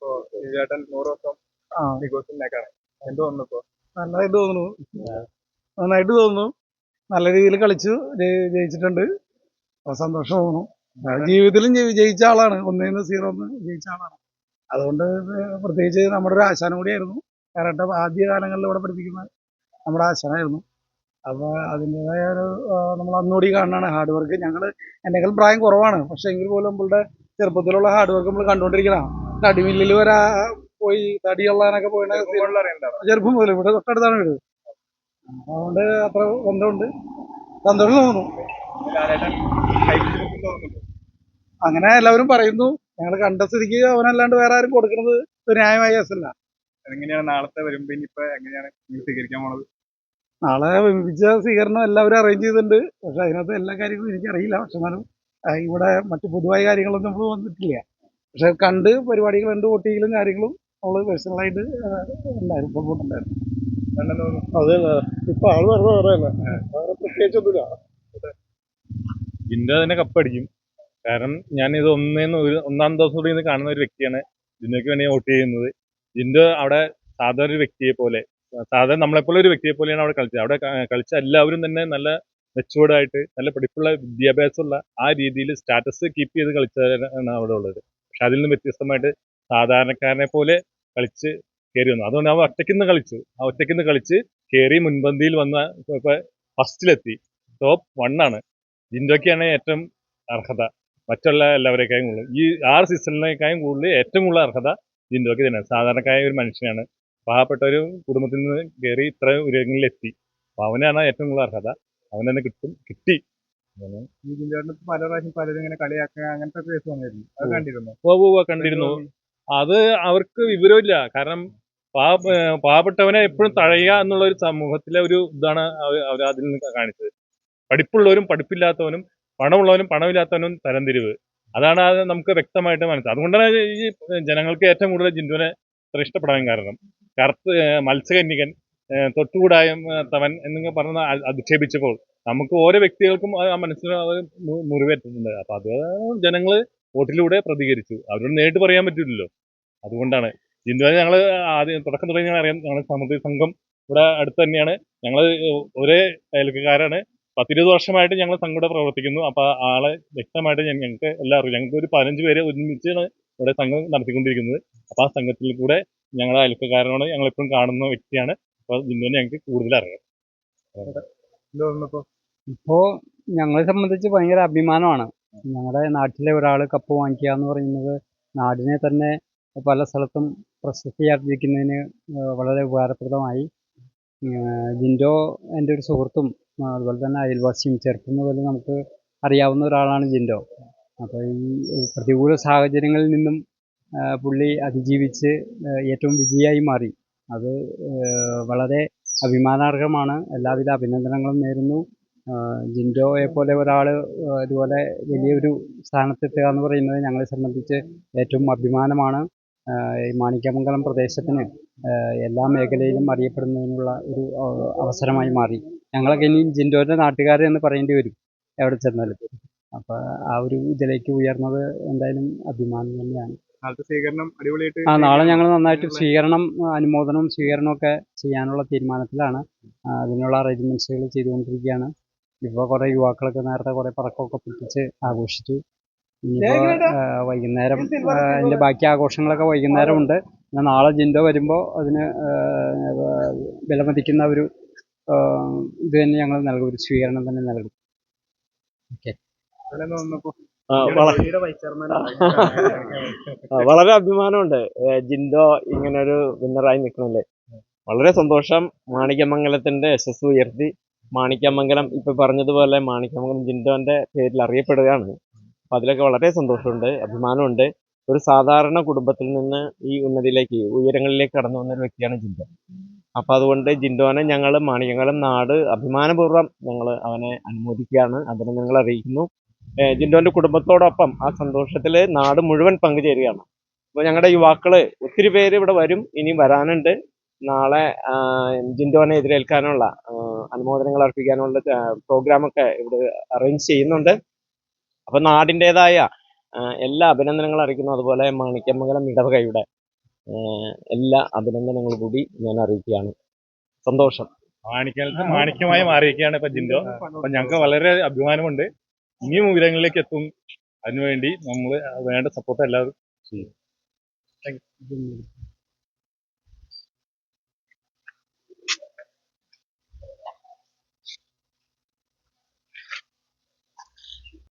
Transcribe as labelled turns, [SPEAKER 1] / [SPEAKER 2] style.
[SPEAKER 1] ഇപ്പോ ചേട്ടൻ നൂറ് ദിവസം
[SPEAKER 2] ആ.
[SPEAKER 1] ബിഗ് ബോസിലേക്കാണ് എന്ത് തോന്നുന്നു ഇപ്പോ?
[SPEAKER 2] നല്ലതായിട്ട് തോന്നുന്നു. നന്നായിട്ട് തോന്നുന്നു. നല്ല രീതിയിൽ കളിച്ചു. ജയിച്ചിട്ടുണ്ട്. അപ്പൊ സന്തോഷം തോന്നുന്നു. ജീവിതത്തിലും ജയി- ജയിച്ച ആളാണ്. ഒന്നേന്ന് സീറോ ഒന്ന് ജയിച്ച ആളാണ്. അതുകൊണ്ട് പ്രത്യേകിച്ച് നമ്മുടെ ഒരു ആശാനം കൂടിയായിരുന്നു കാരണം ആദ്യ കാലങ്ങളിൽ ഇവിടെ പഠിപ്പിക്കുന്ന നമ്മുടെ ആശാനായിരുന്നു. അപ്പൊ അതിന്റെതായ ഒരു നമ്മൾ അന്നുകൂടി കാണുന്നതാണ് ഹാർഡ് വർക്ക് ഞങ്ങൾ എന്നെക്കാളും പ്രായം കുറവാണ്. പക്ഷെ എങ്കിൽ പോലും നമ്മളുടെ ചെറുപ്പത്തിലുള്ള ഹാർഡ് വർക്ക് നമ്മൾ കണ്ടുകൊണ്ടിരിക്കണം തടിമില്ലിൽ വരെ പോയി തടി കൊള്ളാനൊക്കെ പോയിട്ട് ചെറുപ്പം മുതൽ ഇവിടെ തൊട്ടടുത്താണ് വീട്. അതുകൊണ്ട് അത്ര ബന്ധമുണ്ട്. സന്തോഷം തോന്നുന്നു. അങ്ങനെ എല്ലാവരും പറയുന്നു ഞങ്ങൾ കണ്ട സ്ഥിതിക്ക് അവനല്ലാണ്ട് വേറെ ആരും കൊടുക്കുന്നത് ന്യായമായ കേസല്ല.
[SPEAKER 1] എങ്ങനെയാണ് നാളത്തെ വരുമ്പോ ഇനിയിപ്പോ എങ്ങനെയാണ് സ്വീകരിക്കാൻ പോണത്?
[SPEAKER 2] നാളെ വിമിച്ച സ്വീകരണം എല്ലാവരും അറേഞ്ച് ചെയ്തിട്ടുണ്ട്. പക്ഷെ അതിനകത്ത് എല്ലാ കാര്യങ്ങളും എനിക്കറിയില്ല. പക്ഷെ എന്നാലും ഇവിടെ മറ്റു പൊതുവായ കാര്യങ്ങളൊന്നും നമ്മൾ വന്നിട്ടില്ല. പക്ഷെ കണ്ട് പരിപാടികൾ ഉണ്ട് വോട്ടിങ്ങിലും കാര്യങ്ങളും നമ്മൾ പേഴ്സണലായിട്ട് ഉണ്ടായിരുന്നു സപ്പോർട്ട് ഉണ്ടായിരുന്നു. അതെ ഇപ്പൊ ആൾ പറഞ്ഞ വേറെ വേറെ പ്രത്യേകിച്ചൊന്നുമില്ല.
[SPEAKER 3] ജിൻഡോ തന്നെ കപ്പടിക്കും കാരണം ഞാൻ ഇത് ഒന്നേന്ന് ഒരു ഒന്നാം ദിവസം കൂടി ഇത് കാണുന്ന ഒരു വ്യക്തിയാണ് ജിൻഡോയ്ക്ക് വേണ്ടി വോട്ട് ചെയ്യുന്നത്. ജിൻഡോ അവിടെ സാധാരണ ഒരു വ്യക്തിയെ പോലെ സാധാരണ നമ്മളെപ്പോലെ ഒരു വ്യക്തിയെ പോലെയാണ് അവിടെ കളിച്ചത്. അവിടെ കളിച്ച എല്ലാവരും തന്നെ നല്ല മെച്ചുവേർഡായിട്ട് നല്ല പഠിപ്പുള്ള വിദ്യാഭ്യാസമുള്ള ആ രീതിയിൽ സ്റ്റാറ്റസ് കീപ്പ് ചെയ്ത് കളിച്ചവരാണ് അവിടെ ഉള്ളത്. പക്ഷെ അതിൽ നിന്ന് വ്യത്യസ്തമായിട്ട് സാധാരണക്കാരനെ പോലെ കളിച്ച് കയറി വന്നു. അതുകൊണ്ട് അവ ഒറ്റയ്ക്കുന്ന് കളിച്ചു. ആ ഒറ്റയ്ക്കുന്ന് കളിച്ച് കയറി മുൻപന്തിയിൽ വന്ന ഫസ്റ്റിലെത്തി. ടോപ്പ് വൺ ആണ് ജിൻഡോയ്ക്കാണ് ഏറ്റവും അർഹത. മറ്റുള്ള എല്ലാവരെക്കായും കൂടുതൽ. ഈ ആറ് സീസണിനേക്കാളും കൂടുതൽ ഏറ്റവും കൂടുതൽ അർഹത ജിൻഡോയ്ക്ക് തന്നെയാണ്. സാധാരണക്കായ ഒരു മനുഷ്യനാണ്. പാവപ്പെട്ട ഒരു കുടുംബത്തിൽ നിന്ന് കയറി ഇത്ര ഉയരങ്ങളിലെത്തി. അപ്പൊ അവനാണ് ഏറ്റവും കൂടുതൽ അർഹത. അവൻ തന്നെ കിട്ടും കിട്ടി.
[SPEAKER 1] ഈ ജിഞ്ചേട്ടന് പല പ്രാവശ്യം പലരും ഇങ്ങനെ കളിയാക്കുക അങ്ങനത്തെ കേസ് വന്നിരുന്നു. അത് കണ്ടിരുന്നു?
[SPEAKER 3] കണ്ടിരുന്നു. അത് അവർക്ക് വിവരമില്ല. കാരണം പാവപ്പെട്ടവനെ എപ്പോഴും തഴയുക എന്നുള്ള ഒരു സമൂഹത്തിലെ ഒരു ഇതാണ് അവർ അതിൽ നിന്ന് കാണിച്ചത്. പഠിപ്പുള്ളവരും പഠിപ്പില്ലാത്തവനും പണമുള്ളവനും പണമില്ലാത്തവനും തരംതിരിവ്. അതാണ് അത് നമുക്ക് വ്യക്തമായിട്ട് മനസ്സിലായത് അതുകൊണ്ടാണ് ഈ ജനങ്ങൾക്ക് ഏറ്റവും കൂടുതൽ ജിന്ദുവിനെ ഇഷ്ടപ്പെടാൻ കാരണം. കറുത്ത് മത്സ്യകന്യകൻ ഏർ തൊട്ടുകൂടായത്തവൻ എന്നൊക്കെ പറഞ്ഞ് അധിക്ഷേപിച്ചപ്പോൾ. നമുക്ക് ഓരോ വ്യക്തികൾക്കും ആ മനസ്സിൽ അത് മുറിവേറ്റിട്ടുണ്ട്. അപ്പൊ അത് ജനങ്ങൾ വോട്ടിലൂടെ പ്രതികരിച്ചു. അവരോട് നേരിട്ട് പറയാൻ പറ്റില്ലല്ലോ. അതുകൊണ്ടാണ്. ജിന്ദുവിനെ ഞങ്ങൾ ആദ്യം തുടക്കം തുടങ്ങി ഞങ്ങൾ അറിയാം. ഞങ്ങൾ സമുദ്ര സംഘം ഇവിടെ അടുത്ത് തന്നെയാണ്. ഞങ്ങൾ ഒരേ അയൽക്കാരാണ്. പത്തിരുപത് വർഷമായിട്ട് ഞങ്ങൾ സംഘം പ്രവർത്തിക്കുന്നു. അപ്പൊ ആളെ വ്യക്തമായിട്ട് ഞങ്ങൾക്ക് എല്ലാം അറിയും ഞങ്ങൾക്ക് ഒരു പതിനഞ്ച് പേരെ ഒരുമിച്ചാണ് ഇവിടെ സംഘം നടത്തിക്കൊണ്ടിരിക്കുന്നത്. അപ്പൊ ആ സംഘത്തിൽ കൂടെ ഞങ്ങളുടെ ഞങ്ങൾ എപ്പോഴും കാണുന്ന വ്യക്തിയാണ്. അപ്പൊ ജിന്ദുവിനെ ഞങ്ങൾക്ക് കൂടുതൽ അറിയാം.
[SPEAKER 1] ഇപ്പോ
[SPEAKER 4] ഇപ്പോ ഞങ്ങളെ സംബന്ധിച്ച് ഭയങ്കര അഭിമാനമാണ്. ഞങ്ങളുടെ നാട്ടിലെ ഒരാൾ കപ്പ് വാങ്ങിക്കുക എന്ന് പറയുന്നത് നാടിനെ തന്നെ പല സ്ഥലത്തും പ്രശസ്തിയാർജിക്കുന്നതിന് വളരെ ഉപകാരപ്രദമായി. ജിൻഡോ എന്റെ ഒരു സുഹൃത്തും അതുപോലെ തന്നെ അയൽവാസിയും ചെറുപ്പം മുതൽ നമുക്ക് അറിയാവുന്ന ഒരാളാണ് ജിൻഡോ. അപ്പോൾ ഈ പ്രതികൂല സാഹചര്യങ്ങളിൽ നിന്നും പുള്ളി അതിജീവിച്ച് ഏറ്റവും വിജയിയായി മാറി. അത് വളരെ അഭിമാനാർഹമാണ്. എല്ലാവിധ അഭിനന്ദനങ്ങളും നേരുന്നു. ജിൻഡോയെ പോലെ ഒരാൾ ഇതുപോലെ വലിയൊരു സ്ഥാനത്തെത്തുക എന്ന് പറയുന്നത് ഞങ്ങളെ സംബന്ധിച്ച് ഏറ്റവും അഭിമാനമാണ്. ഈ മാണിക്യമംഗലം പ്രദേശത്തിന് എല്ലാ മേഖലയിലും അറിയപ്പെടുന്നതിനുള്ള ഒരു അവസരമായി മാറി. ഞങ്ങളൊക്കെ ഇനി ജിൻഡോന്റെ നാട്ടുകാർ എന്ന് പറയേണ്ടി വരും എവിടെ ചെന്നാലും. അപ്പോൾ ആ ഒരു ഇതിലേക്ക് ഉയർന്നത് എന്തായാലും അഭിമാനം തന്നെയാണ്.
[SPEAKER 1] നാളത്തെ സ്വീകരണം അടിപൊളിയായിട്ട്
[SPEAKER 4] ആ നാളെ ഞങ്ങൾ നന്നായിട്ട് സ്വീകരണം അനുമോദനവും സ്വീകരണവും ഒക്കെ ചെയ്യാനുള്ള തീരുമാനത്തിലാണ് അതിനുള്ള അറേഞ്ച്മെന്റ്സുകൾ ചെയ്തുകൊണ്ടിരിക്കുകയാണ്. ഇപ്പോൾ കുറേ യുവാക്കളൊക്കെ നേരത്തെ കുറേ പടക്കമൊക്കെ പൊട്ടിച്ച് ആഘോഷിച്ചു. ഇനിയിപ്പോൾ വൈകുന്നേരം അതിന്റെ ബാക്കി ആഘോഷങ്ങളൊക്കെ വൈകുന്നേരം ഉണ്ട് പിന്നെ നാളെ ജിൻഡോ വരുമ്പോൾ അതിന് വിലമതിക്കുന്ന ഒരു ഇത് തന്നെ ഞങ്ങൾ നൽകും ഒരു സ്വീകരണം തന്നെ നൽകും.
[SPEAKER 1] അതിലെന്ത്
[SPEAKER 5] വളരെ അഭിമാനമുണ്ട്. ജിൻഡോ ഇങ്ങനൊരു വിന്നറായി നിൽക്കണല്ലേ? വളരെ സന്തോഷം. മാണിക്യമംഗലത്തിന്റെ യശസ് ഉയർത്തി. മാണിക്യമംഗലം ഇപ്പൊ പറഞ്ഞതുപോലെ മാണിക്യമംഗലം ജിൻഡോന്റെ പേരിൽ അറിയപ്പെടുകയാണ്. അപ്പൊ അതിലൊക്കെ വളരെ സന്തോഷമുണ്ട് അഭിമാനമുണ്ട്. ഒരു സാധാരണ കുടുംബത്തിൽ നിന്ന് ഈ ഉന്നതിയിലേക്ക് ഉയരങ്ങളിലേക്ക് കടന്നു വന്ന ഒരു വ്യക്തിയാണ് ജിൻഡോ. അപ്പൊ അതുകൊണ്ട് ജിൻഡോനെ ഞങ്ങൾ മാണിക്യമംഗലം നാട് അഭിമാനപൂർവം ഞങ്ങൾ അവനെ അനുമോദിക്കുകയാണ്. അതിനെ ഞങ്ങൾ അറിയിക്കുന്നു ജിൻഡോന്റെ കുടുംബത്തോടൊപ്പം ആ സന്തോഷത്തിൽ നാട് മുഴുവൻ പങ്കുചേരുകയാണ്. അപ്പോൾ ഞങ്ങളുടെ യുവാക്കൾ ഒത്തിരി പേര് ഇവിടെ വരും ഇനിയും വരാനുണ്ട്. നാളെ ജിൻഡോനെ എതിരേൽക്കാനുള്ള അനുമോദനങ്ങൾ അർപ്പിക്കാനുള്ള പ്രോഗ്രാമൊക്കെ ഇവിടെ അറേഞ്ച് ചെയ്യുന്നുണ്ട്. അപ്പോൾ നാടിന്റെതായ എല്ലാ അഭിനന്ദനങ്ങളും അറിയിക്കുന്നു. അതുപോലെ മാണിക്യമംഗലം ഇടവകയുടെ എല്ലാ അഭിനന്ദനങ്ങളും കൂടി ഞാൻ അറിയിക്കുകയാണ്. സന്തോഷം.
[SPEAKER 3] മാണിക്യത്ത് മാണിക്യമായി മാറിയിരിക്കുകയാണ് ഇപ്പൊ ജിൻഡോ. അപ്പൊ ഞങ്ങൾക്ക് വളരെ അഭിമാനമുണ്ട്. ഇനിയും ഉയരങ്ങളിലേക്ക് എത്തും അതിനുവേണ്ടി നമ്മൾ വേണ്ട സപ്പോർട്ട് എല്ലാവരും ചെയ്യും.